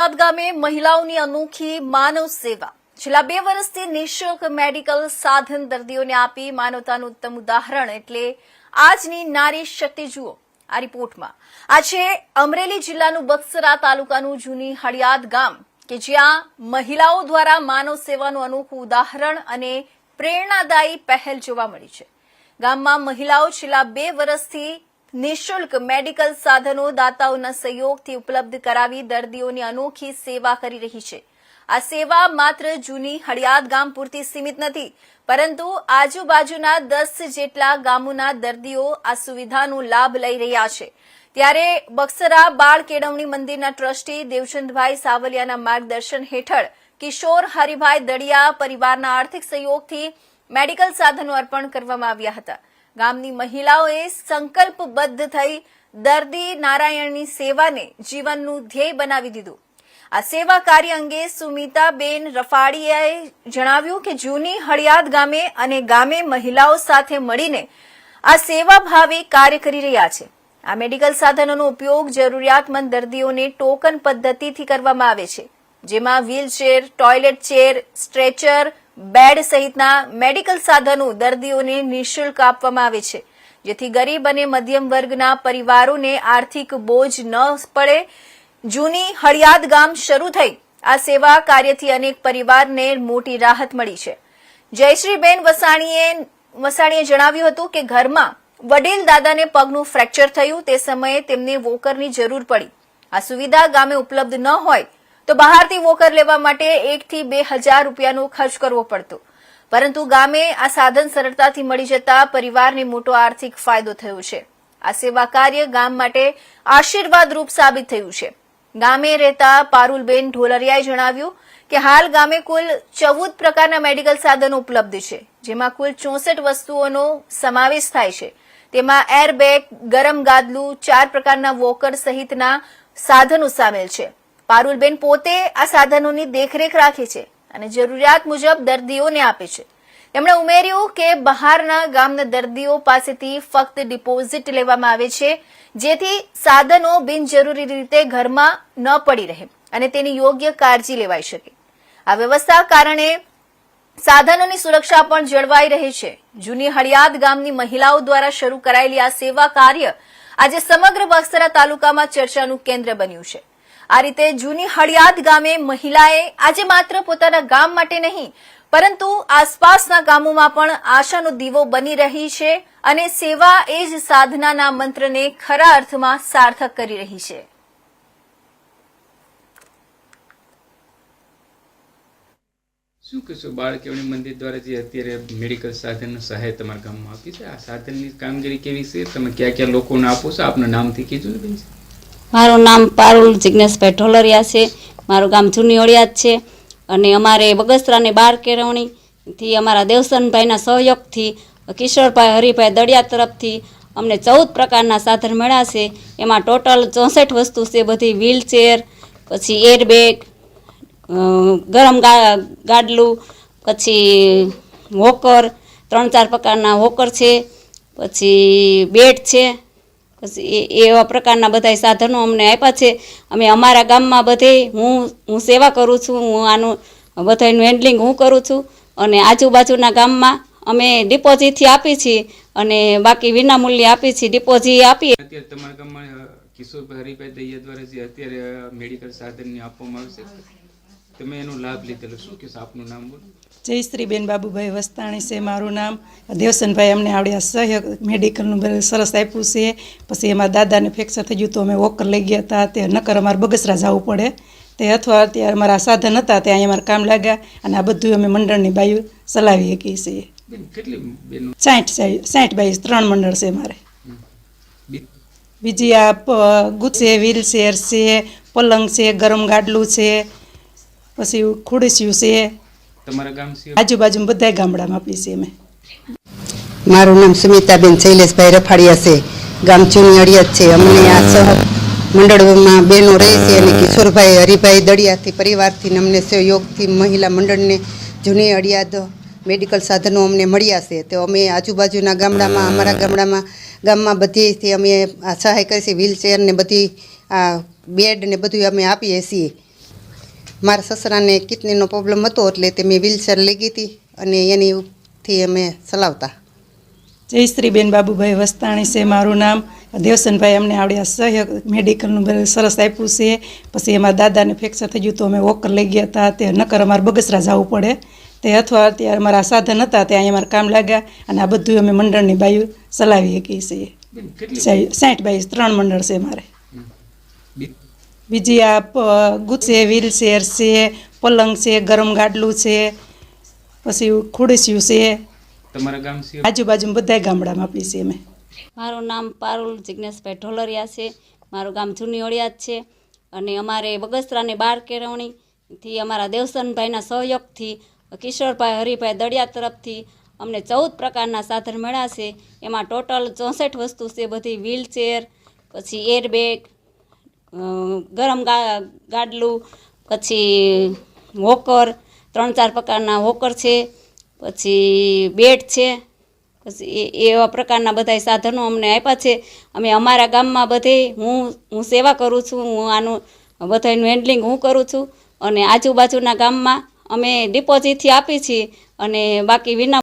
અમદાવાદ ગામે મહિલાઓની અનોખી માનવ સેવા. છેલ્લા બે વર્ષથી નિઃશુલ્ક મેડિકલ સાધન દર્દીઓને આપી માનવતાનું ઉત્તમ ઉદાહરણ એટલે આજની નારી શક્તિ જુઓ, આ રિપોર્ટમાં. આ છે અમરેલી જિલ્લાનું બક્સરા તાલુકાનું જૂની હળિયાદ ગામ કે જ્યાં મહિલાઓ દ્વારા માનવ સેવાનું અનોખું ઉદાહરણ અને પ્રેરણાદાયી પહેલ જોવા મળી છે. ગામમાં મહિલાઓ છેલ્લા બે વર્ષથી નિઃશુલ્ક મેડિકલ સાધનો દાતાઓના સહયોગથી ઉપલબ્ધ કરાવી દર્દીઓની અનોખી સેવા કરી રહી છે. આ સેવા માત્ર જૂની હળિયાદ ગામ પૂરતી સીમિત નથી, પરંતુ આજુબાજુના દસ જેટલા ગામોના દર્દીઓ આ સુવિધાનો લાભ લઈ રહ્યા છે. ત્યારે બક્સરા બાળ કેળવણી મંદિરના ટ્રસ્ટી દેવચંદભાઈ સાવલિયાના માર્ગદર્શન હેઠળ કિશોર હરિભાઈ દડિયા પરિવારના આર્થિક સહયોગથી મેડિકલ સાધનો અર્પણ કરવામાં આવ્યા હતા. ગામની મહિલાઓએ સંકલ્પબદ્ધ થઈ દર્દી નારાયણની સેવાને જીવનનું ધ્યેય બનાવી દીધું. આ સેવા કાર્ય અંગે સુમિતાબેન રફાડીએ જણાવ્યું કે જૂની હળિયાદ ગામે અને ગામે મહિલાઓ સાથે મળીને આ સેવા ભાવે કાર્ય કરી રહ્યા છે. આ મેડિકલ સાધનોનો ઉપયોગ જરૂરિયાતમંદ દર્દીઓને ટોકન પદ્ધતિથી કરવામાં આવે છે. જેમાં wheelchair, toilet chair, stretcher bed સહિતના મેડિકલ સાધનો દર્દીઓને નિઃશુલ્ક આપવામાં આવે છે, જેથી ગરીબ અને મધ્યમ વર્ગના પરિવારોને આર્થિક બોજ ન પડે. જૂની હળિયાદ ગામ શરૂ થઈ. આ સેવા કાર્યથી અનેક પરિવારને મોટી રાહત મળી છે. જયશ્રીબેન વસાણીએ વસાણીએ જણાવ્યું હતું કે ઘરમાં વડીલ દાદાને પગનું ફ્રેક્ચર થયું, તે સમયે તેમને વોકરની જરૂર પડી. આ સુવિધા ગામે ઉપલબ્ધ ન હોય તો બહારથી વોકર લેવા માટે એકથી બે હજાર રૂપિયાનો ખર્ચ કરવો પડતો. પરંતુ ગામે આ સાધન સરળતાથી મળી જતા પરિવારને મોટો આર્થિક ફાયદો થયો છે. આ સેવા કાર્ય ગામ માટે આશીર્વાદ રૂપ સાબિત થયું છે. ગામે રહેતા પારુલબેન ઢોલરિયાએ જણાવ્યું કે હાલ ગામે કુલ ચૌદ પ્રકારના મેડિકલ સાધનો ઉપલબ્ધ છે, જેમાં કુલ ચોસઠ વસ્તુઓનો સમાવેશ થાય છે. તેમાં એરબેગ ગરમ ગાદલું, ચાર પ્રકારના વોકર સહિતના સાધનો સામેલ છે. પારુલબેન પોતે આ સાધનોની દેખરેખ રાખે છે અને જરૂરિયાત મુજબ દર્દીઓને આપે છે. તેમણે ઉમેર્યું કે બહારના ગામના દર્દીઓ પાસેથી ફક્ત ડિપોઝિટ લેવામાં આવે છે, જેથી સાધનો બિનજરૂરી રીતે ઘરમાં ન પડી રહે અને તેની યોગ્ય કાળજી લેવાઈ શકે. આ વ્યવસ્થા કારણે સાધનોની સુરક્ષા પણ જળવાઈ રહી છે. જૂની હળિયાદ ગામની મહિલાઓ દ્વારા શરૂ કરાયેલી આ સેવા કાર્ય આજે સમગ્ર બક્સરા તાલુકામાં ચર્ચાનું કેન્દ્ર બન્યું છે. આ રીતે જૂની હળિયાદ ગામે મહિલાએ આજે માત્ર પોતાના ગામ માટે નહીં, પરંતુ આસપાસના ગામોમાં પણ આશાનો દીવો બની રહી છે અને સેવા એ જ સાધનાના મંત્રને ખરા અર્થમાં સાર્થક કરી રહી છે. શું કહેશો? બાળ કેળવણી મંદિર દ્વારા જે અત્યારે મેડિકલ સાધન સહાય તમારા ગામમાં આપી છે? આ સાધનની કામગીરી કેવી છે? તમે ક્યાં ક્યાં લોકોને આપો છો? આપના નામથી કીધું ને મારું નામ પારુલ જિજ્ઞેશભાઈ ઢોલરિયા છે. મારું ગામ જૂની ઓળિયાદ છે. અને અમારે બગસરાની બાર કેળવણીથી અમારા દેવસનભાઈના સહયોગથી, કિશોરભાઈ હરિભાઈ દડિયા તરફથી અમને ચૌદ પ્રકારના સાધન મળ્યા છે. એમાં ટોટલ ચોસઠ વસ્તુ છે, બધી વ્હીલચેર પછી એરબેગ ગરમ ગા, ગાડલું, પછી વોકર, ત્રણ ચાર પ્રકારના વોકર છે, પછી બેડ છે. પછી એ એવા પ્રકારના બધા સાધનો અમને આપ્યા છે. અમે અમારા ગામમાં બધે હું હું સેવા કરું છું. હું આનું બધાનું હેન્ડલિંગ હું કરું છું. અને આજુબાજુના ગામમાં અમે ડિપોઝિટથી આપી છીએ અને બાકી વિનામૂલ્યે આપી છીએ. ડિપોઝિટ આપીએ. અત્યારે તમારા ગામમાં કિશોર હરિભાઈ દૈયા દ્વારા જે અત્યારે મેડિકલ સાધનની આપવામાં આવશે. તમે એનો લાભ લીધેલો શું કે આપનું નામ બોલો. જયશ્રીબેન બાબુભાઈ વસ્તાણી છે મારું નામ. દેવસનભાઈ અમને આવડ્યા સહયોગ મેડિકલનું સરસ આપ્યું છે. પછી એમાં દાદાને ફ્રેક્ચર થઈ ગયું તો અમે વોકર લઈ ગયા હતા. તે નકર અમારે બગસરા જવું પડે. તે અથવા અત્યારે અમારા સાધન હતા ત્યાં અમારે કામ લાગ્યા અને આ બધું અમે મંડળની બાયું ચલાવી શકીએ છીએ. સાઠ કેટલી સાઠ સાઠ બાઈ ત્રણ મંડળ છે મારે. બીજી આ પ- ગુજ છે વ્હીલચેર છે પલંગ છે ગરમ ગાડલું છે પછી ખુડસીયું છે. તમારા ગામ આજુબાજુ બધા ગામડામાં આપીએ છીએ અમે. મારું નામ સુમિતાબેન શૈલેષભાઈ રફાડિયા છે. ગામ જૂની અડિયાદ છે. અમને આ સહ મંડળમાં બહેનો રહે છે અને કિશોરભાઈ હરિભાઈ દડિયાથી પરિવારથી અમને સહયોગથી મહિલા મંડળને જૂની અડિયાદ મેડિકલ સાધનો અમને મળ્યા છે. તો અમે આજુબાજુના ગામડામાં અમારા ગામડામાં ગામમાં બધીથી અમે આ સહાય કરી છે. વ્હીલચેર ને બધી આ બેડ ને બધું અમે આપીએ છીએ. મારા સસરાને કિડનીનો પ્રોબ્લેમ હતો એટલે તે મેં વ્હીલચેર લઈ ગઈ હતી અને એનીથી અમે ચલાવતા. જયશ્રીબેન બાબુભાઈ વસ્તાણી છે મારું નામ. દેવસનભાઈ અમને આવડ્યા સહયોગ મેડિકલનું બધું સરસ આપ્યું છે. પછી એમાં દાદાને ફ્રેક્ચર થઈ ગયું તો અમે વોકર લઈ ગયા હતા. તે નકર અમારે બગસરા જવું પડે. તે અથવા અત્યારે અમારા સાધન હતા તે અહીંયા અમારે કામ લાગ્યા અને આ બધું અમે મંડળની બાયું ચલાવી શકીએ છીએ. સાઠ બાઈ ત્રણ મંડળ છે મારે. બીજી આ છે વ્હીલચેર છે પલંગ છે ગરમ ગાડલું છે પછી ખુડસ્યું છે. તમારા ગામ સિવાય આજુબાજુ બધા ગામડામાં આપી છે અમે. મારું નામ પારુલ જિજ્ઞેશભાઈ ઢોલરિયા છે. મારું ગામ જૂની ઓળિયાદ છે. અને અમારે બગસરાની બાર કેળવણીથી અમારા દેવસનભાઈના સહયોગથી કિશોરભાઈ હરિભાઈ દળિયા તરફથી અમને ચૌદ પ્રકારના સાધન મળ્યા છે. એમાં ટોટલ ચોસઠ વસ્તુ છે. બધી વ્હીલચેર પછી એરબેગ ગરમ ગાડલું, પછી હોકર ત્રણ ચાર પ્રકારના હોકર છે, પછી બેટ છે, પછી એવા પ્રકારના બધા સાધનો અમને આપ્યા છે. અમે અમારા ગામમાં બધે હું હું સેવા કરું છું, હું આનું બધાનું હેન્ડલિંગ હું કરું છું. અને આજુબાજુના ગામમાં અમે ડિપોઝિટથી આપી છીએ અને બાકી વિના